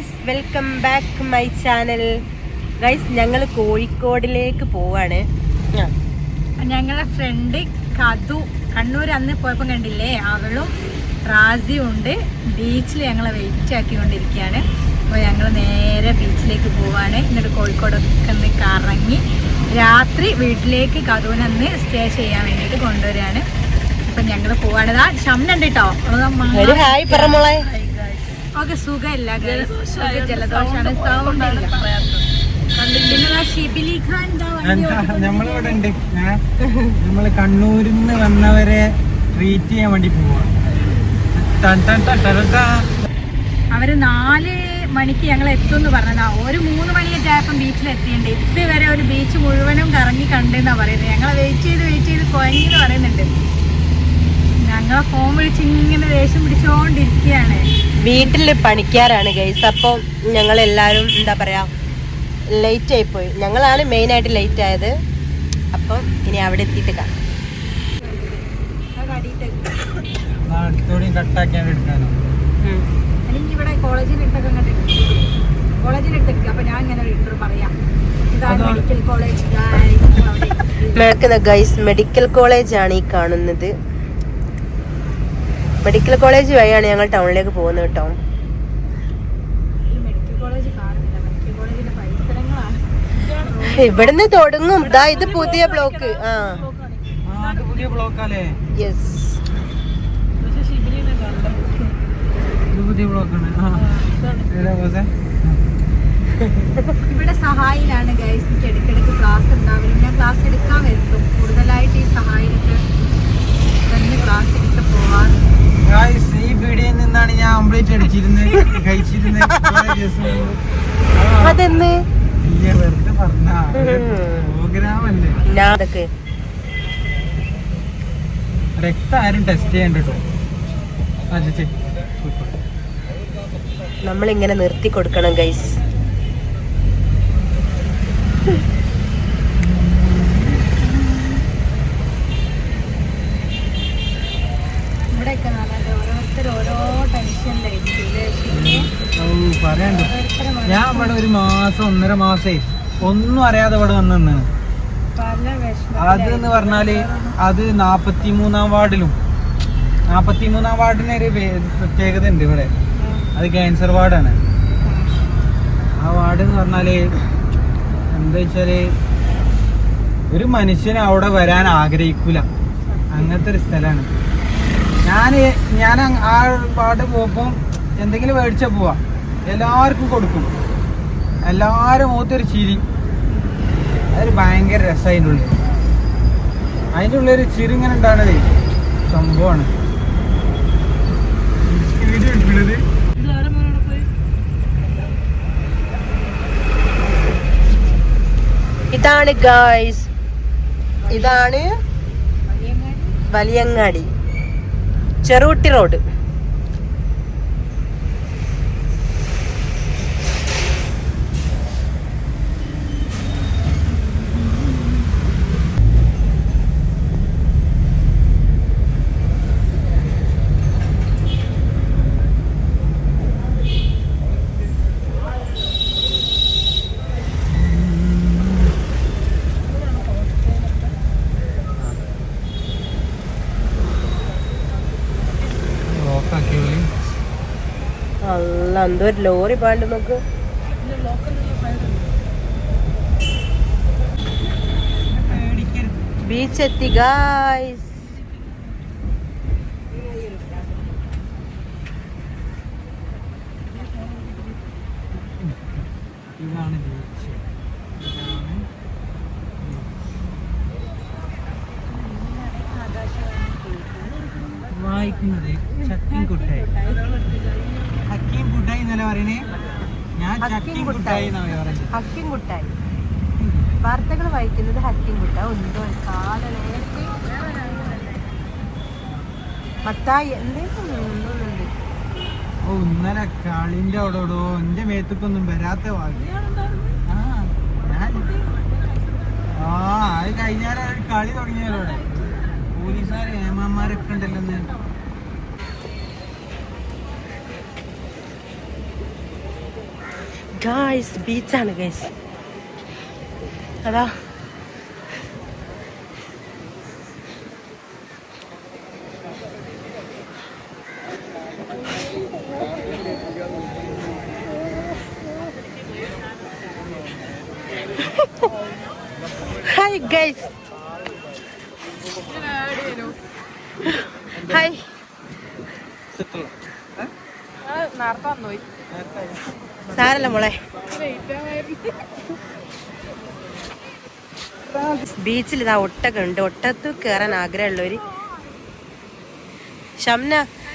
Guys welcome back my channel. Guys ഞങ്ങൾ കോഴിക്കോടിലേക്ക് പോവാണ്. ഞങ്ങളെ ഫ്രണ്ട് കതു കണ്ണൂർ അന്ന് പോയപ്പോൾ കണ്ടില്ലേ? അവളും റാസിയും ഉണ്ട്. ബീച്ചിൽ ഞങ്ങളെ വെയിറ്റ് ആക്കിക്കൊണ്ടിരിക്കുകയാണ് അപ്പോൾ ഞങ്ങൾ നേരെ ബീച്ചിലേക്ക് പോവാണ്. എന്നിട്ട് കോഴിക്കോടൊക്കെ ഒന്ന് കറങ്ങി രാത്രി വീട്ടിലേക്ക് കതുവിനന്ന് സ്റ്റേ ചെയ്യാൻ വേണ്ടിയിട്ട് കൊണ്ടുവരികയാണ്. അപ്പം ഞങ്ങൾ പോവാണ്. ഇതാ ഷംനുണ്ട് കേട്ടോ ഹായ് പറ മോളെ. ഓക്കെ സുഖമില്ല. ജലദോഷമാണ്. സൗണ്ട് നമ്മളിവിടെ ഉണ്ട് നമ്മൾ കണ്ണൂരിൽ നിന്ന് വന്നവരെ ട്രീറ്റ് ചെയ്യാൻ വേണ്ടി പോവാ. അവർ നാല് മണിക്ക് ഞങ്ങൾ എത്തുമെന്ന് പറഞ്ഞതാ. ഒരു മൂന്ന് മണിയൊക്കെ ആയപ്പം ബീച്ചിൽ എത്തിയിട്ടുണ്ട്. ഇതുവരെ ഒരു ബീച്ച് മുഴുവനും കറങ്ങി കണ്ടെന്നാ പറയുന്നത് ഞങ്ങളെ വെയിറ്റ് ചെയ്ത് വെയിറ്റ് ചെയ്ത് കുഴങ്ങിന്ന് പറയുന്നുണ്ട്. ഞങ്ങളെ ഫോൺ വിളിച്ച് ഇങ്ങനെ ദേഷ്യം പിടിച്ചോണ്ടിരിക്കുകയാണ്. വീട്ടിൽ പണിക്കാരാണ് ഗൈസ് അപ്പോൾ ഞങ്ങൾ എല്ലാവരും എന്താ പറയാ ലേറ്റ് ആയിപ്പോയി ഞങ്ങളാണ് മെയിൻ ആയിട്ട് ലേറ്റ് ആയത്. അപ്പം ഇനി അവിടെ എത്തിയിട്ട് കാണാം. എനിക്ക് ഇവിടെ കോളേജിലിട്ടൊക്കെ അങ്ങോട്ട് കോളേജിലിട്ടൊക്കെ അപ്പൊ ഞാൻ ഇങ്ങനെ ഒരു പറയാം. മെഡിക്കൽ കോളേജ് ഗൈസ് മെഡിക്കൽ കോളേജാണ് ആണ് ഈ കാണുന്നത്. മെഡിക്കൽ കോളേജ് വഴിയാണ് ഞങ്ങൾ ടൗണിലേക്ക് പോകുന്നത് കേട്ടോ. മെഡിക്കൽ കോളേജ് കാണുന്നില്ല. മെഡിക്കൽ കോളേജിന്റെ പരിസരങ്ങളാണ് ഇവിടുന്ന് തുടങ്ങും. ദാ ഇത് പുതിയ ബ്ലോക്ക് ആ. പുതിയ ബ്ലോക്കാലേ യെസ് പുതിയ ബ്ലോക്കാണ്? ഇവിടെ സഹായിലാണ് ഗൈസ് അതൊക്കെ രക്തം ആരും ടെസ്റ്റ് ചെയ്യണ്ട കേട്ടോ ആ ചേച്ചി. നമ്മളിങ്ങനെ നിർത്തി കൊടുക്കണം ഗൈസ് ഇവിടെയൊക്കെ നല്ല ഓരോരുത്തർ ഓരോ ടെൻഷനിലായിരിക്കും ഓ പറയണ്ട. ഞാൻ ഇവിടെ ഒരു മാസം ഒന്നര മാസേ ഒന്നും അറിയാതെ ഇവിടെ വന്നു അത് എന്ന് പറഞ്ഞാൽ അത് നാപ്പത്തി മൂന്നാം വാർഡിലും. നാപ്പത്തി മൂന്നാം വാർഡിന് ഒരു പ്രത്യേകത ഉണ്ട് ഇവിടെ. അത് ക്യാൻസർ വാർഡാണ്. ആ വാർഡ് എന്ന് പറഞ്ഞാൽ എന്താ വെച്ചാൽ ഒരു മനുഷ്യന് അവിടെ വരാൻ ആഗ്രഹിക്കൂല. അങ്ങനത്തെ ഒരു സ്ഥലമാണ് ഞാൻ ഞാൻ ആ പാട്ട് പോകുമ്പോൾ എന്തെങ്കിലും മേടിച്ചാ പോവാ. എല്ലാവർക്കും കൊടുക്കും. എല്ലാവരും മൂത്തൊരു ചിരി. അതൊരു ഭയങ്കര രസം അതിന്റെ ഉള്ളിൽ അതിന്റെ ഉള്ളിൽ ചിരിങ്ങനെ ഉണ്ടാണത് സംഭവമാണ്. വീഡിയോ എടുക്കുന്നത് ഇതാണ് ഗായ്സ്. ഇതാണ് വലിയങ്ങാടി. ചെറുകുട്ടി റോഡ്. എന്തോ ഒരു ലോറി പാണ്ട് നോക്ക് ബീച്ച് എത്തി ഗായ്സ് ഇതാണ് ബീച്ച് വായിക്കുന്നത് ചക്കിൻ കുട്ടായി ഹക്കീം കുട്ടായി എന്നല്ല പറയണേ? ഞാൻ ഹക്കീം കുട്ടായി. ഹക്കീം കുട്ടായി. വാർത്തകൾ വായിക്കുന്നത് ഹക്കീം കുട്ട ഉണ്ടോ കാല നേരത്തെ. മത്തായി എന്തെങ്കിലും ഉണ്ടോന്നുണ്ട്. ഓ ഇന്നലെ കളിന്റെ എന്റെ മേത്തക്കൊന്നും വരാത്ത വാങ്ങി. ആ അത് കഴിഞ്ഞാൽ കളി തുടങ്ങിയാലോടെ പോലീസുകാർ ഏമാന്മാരൊക്കെ ഉണ്ടല്ലോ ഗായ്സ് ബീച്ചാണ് ഗൈസ് അതാ ഹായ് ഗൈസ് ഹായ് സാരല്ല മോളെ. ബീച്ചിൽ ഇതാ ഒട്ടകം ഉണ്ട്. ഒട്ടത്ത് കയറാൻ ആഗ്രഹമുള്ളവര്. ഷംന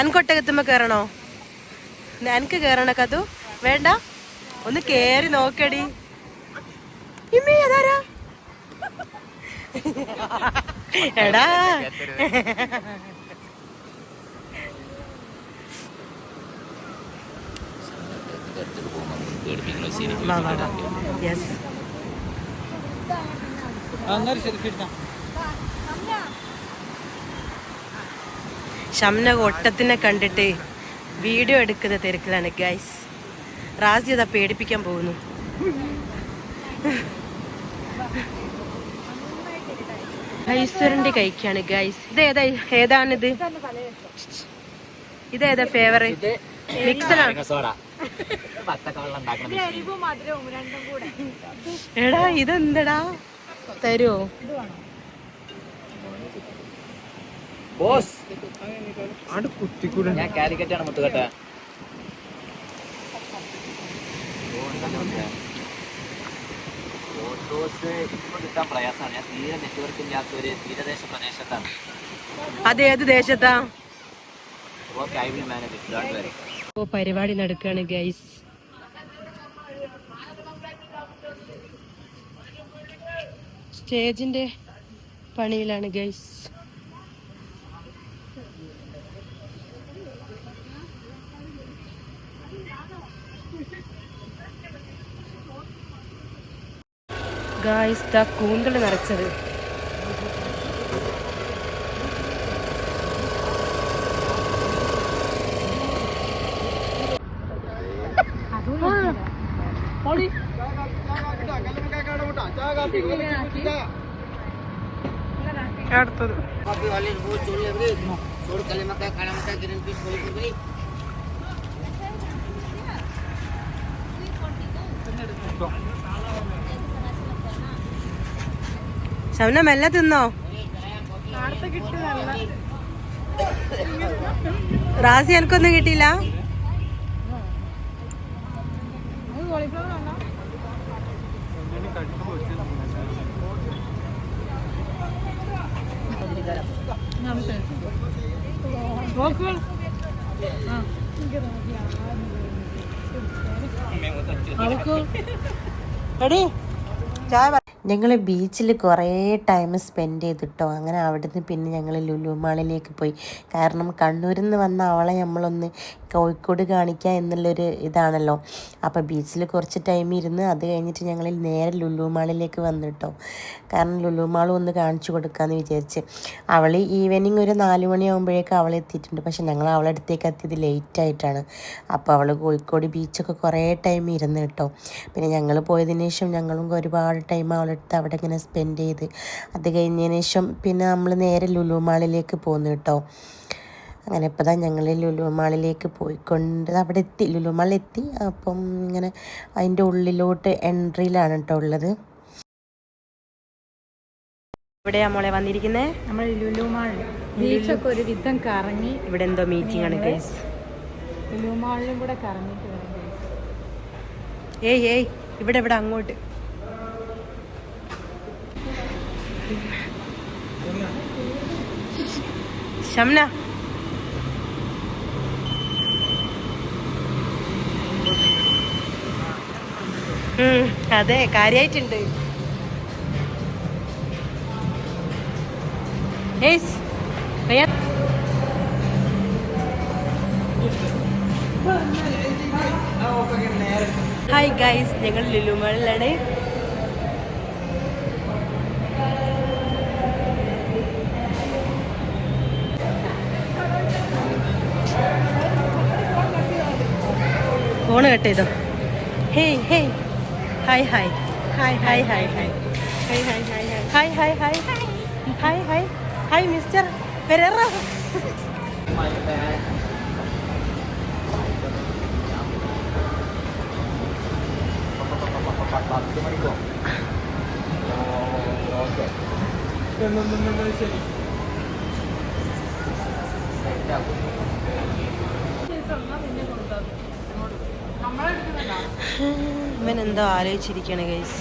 അനക്ക് ഒട്ടകത്തുമ്പോ കയറണോ എനിക്ക് കയറണ കതു? വേണ്ട. ഒന്ന് കേറി നോക്കടി. ഇമ്മേ എടാ. യെസ് ഷംന ഒട്ടത്തിനെ കണ്ടിട്ട് വീഡിയോ എടുക്കുന്ന തിരക്കിലാണ് ഗൈസ് റാസി അതാ പേടിപ്പിക്കാൻ പോകുന്നു. ഐശ്വരന്റെ കൈക്കാണ് ഗൈസ് ഇത് ഏതാ ഏതാണിത്? ഇതേതാ ഫേവറേറ്റ് മിക്സഡാണ് എരിവും മധുരവും രണ്ടും എടാ ഇതെന്തടാ? തരുമോ ബോസ്. ആട് കുത്തിക്കൂടെ. ഞാൻ കാലിക്കറ്റ് ആണ് മുത്തുകട്ട. ഫോട്ടോസ് ഇപ്പൊ കിട്ടാൻ പ്രയാസമാണ്. ഞാൻ തീരെ നെറ്റ്വർക്ക് ഇല്ലാത്ത ഒരു തീരദേശ പ്രദേശത്താണ്. ദേശത്താ? പരിപാടി നടക്കുകയാണ് ഗൈസ് സ്റ്റേജിന്റെ പണിയിലാണ് ഗൈസ്. ഗായ്സ് ദ കൂന്തൽ നിറച്ചത്. അടുത്തത് ശവന മെല്ലെ തിന്നോ? റാസി എനിക്കൊന്നും കിട്ടിയില്ല. എടി ചായ ഞങ്ങൾ ബീച്ചിൽ കുറേ ടൈം സ്പെൻഡ് ചെയ്തിട്ടോ. അങ്ങനെ അവിടുന്ന് പിന്നെ ഞങ്ങൾ ലുലു മാളിലേക്ക് പോയി. കാരണം കണ്ണൂരിൽ നിന്ന് വന്ന അവളെ നമ്മളൊന്ന് കോഴിക്കോട് കാണിക്കുക എന്നുള്ളൊരു ഇതാണല്ലോ. അപ്പോൾ ബീച്ചിൽ കുറച്ച് ടൈം ഇരുന്ന് അത് കഴിഞ്ഞിട്ട് ഞങ്ങൾ നേരെ ലുലു മാളിലേക്ക് വന്നിട്ടോ കാരണം ലുലു മാൾ ഒന്ന് കാണിച്ചു കൊടുക്കാമെന്ന് വിചാരിച്ച്. അവൾ ഈവനിങ് ഒരു നാല് മണിയാകുമ്പോഴേക്കും അവൾ എത്തിയിട്ടുണ്ട്. പക്ഷെ ഞങ്ങൾ അവളെ അടുത്തേക്ക് എത്തിയത് ലേറ്റ് ആയിട്ടാണ്. അപ്പോൾ അവൾ കോഴിക്കോട് ബീച്ചൊക്കെ കുറേ ടൈം ഇരുന്ന് കേട്ടോ പിന്നെ ഞങ്ങൾ പോയതിന് ശേഷം ഞങ്ങളും ഒരുപാട് ടൈം അവളെടുത്ത് അവിടെ ഇങ്ങനെ സ്പെൻഡ് ചെയ്ത്. അത് കഴിഞ്ഞതിന് ശേഷം പിന്നെ നമ്മൾ നേരെ ലുലു മാളിലേക്ക് പോന്നു കേട്ടോ അങ്ങനെ ഇപ്പോൾ തന്നെ ഞങ്ങൾ ലുലുമാളിലേക്ക് പോയിക്കൊണ്ട് അവിടെ എത്തി ലുലു മാളിൽ എത്തി അപ്പം ഇങ്ങനെ അതിന്റെ ഉള്ളിലോട്ട് എൻട്രിയിലാണ് കേട്ടോ ഉള്ളത്. ഇവിടെയാ മോളെ വന്നിരിക്കുന്നത് നമ്മൾ ലുലുമാൾ ബീച്ചൊക്കെ ഒരു വിധം കറങ്ങി. ഇവിടെ എന്തോ മീറ്റിംഗ് ആണ് ഗൈസ് ലുലുമാളിലും കൂടെ കറങ്ങിയിട്ട്. ഏയ് ഏയ് ഇവിടെ ഇവിടെ അങ്ങോട്ട്. ഷംന അതെ കാര്യായിട്ടുണ്ട്. ഹായ് ഗൈസ് ഞങ്ങൾ ലുലുമളിലാണ് ഫോണ് കട്ട് ചെയ്തോ? Hi hi. Hai hai. Hai hai hai hai. Hai hai hai hai. Hai hai hai. Hai hai. Hai Mr. Pereira. Oke. എന്തോ ആലോചിച്ചിരിക്കണ ഗൈസ്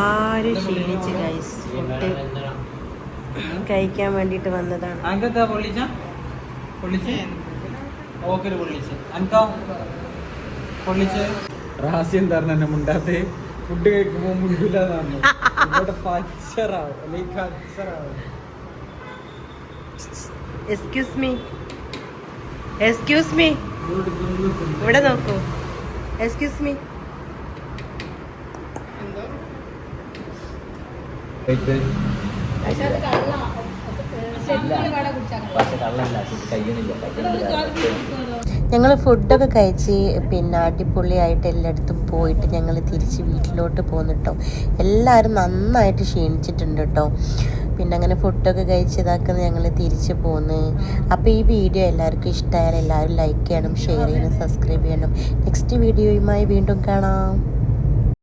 ആരും ക്ഷീണിച്ച് ഗൈസ് ഫുഡ് കഴിക്കാൻ വേണ്ടിട്ട് വന്നതാണ്. റഹസ്യം തരണം എന്നെ മുണ്ടാത്തെ. ഫുഡ് കഴിക്കുമ്പോ മുണ്ടില്ലാതാണ് പച്ചറാവും. അല്ലെങ്കിൽ കച്ചറാവും. എക്സ്ക്യൂസ് മീ എക്സ്ക്യൂസ് മീ ഇവിടെ നോക്കൂ. എക്സ്ക്യൂസ് മീ ഞങ്ങൾ ഫുഡൊക്കെ കഴിച്ച് പിന്നെ അടിപൊളിയായിട്ട് എല്ലായിടത്തും പോയിട്ട് ഞങ്ങൾ തിരിച്ച് വീട്ടിലോട്ട് പോന്നിട്ടോ. എല്ലാവരും നന്നായിട്ട് ക്ഷീണിച്ചിട്ടുണ്ട് കേട്ടോ പിന്നെ അങ്ങനെ ഫുഡൊക്കെ കഴിച്ച് ഇതാക്കുന്ന ഞങ്ങൾ തിരിച്ച് പോന്ന്. അപ്പോൾ ഈ വീഡിയോ എല്ലാവർക്കും ഇഷ്ടമായാലും എല്ലാവരും ലൈക്ക് ചെയ്യണം ഷെയർ ചെയ്യണം സബ്സ്ക്രൈബ് ചെയ്യണം. നെക്സ്റ്റ് വീഡിയോയുമായി വീണ്ടും കാണാം.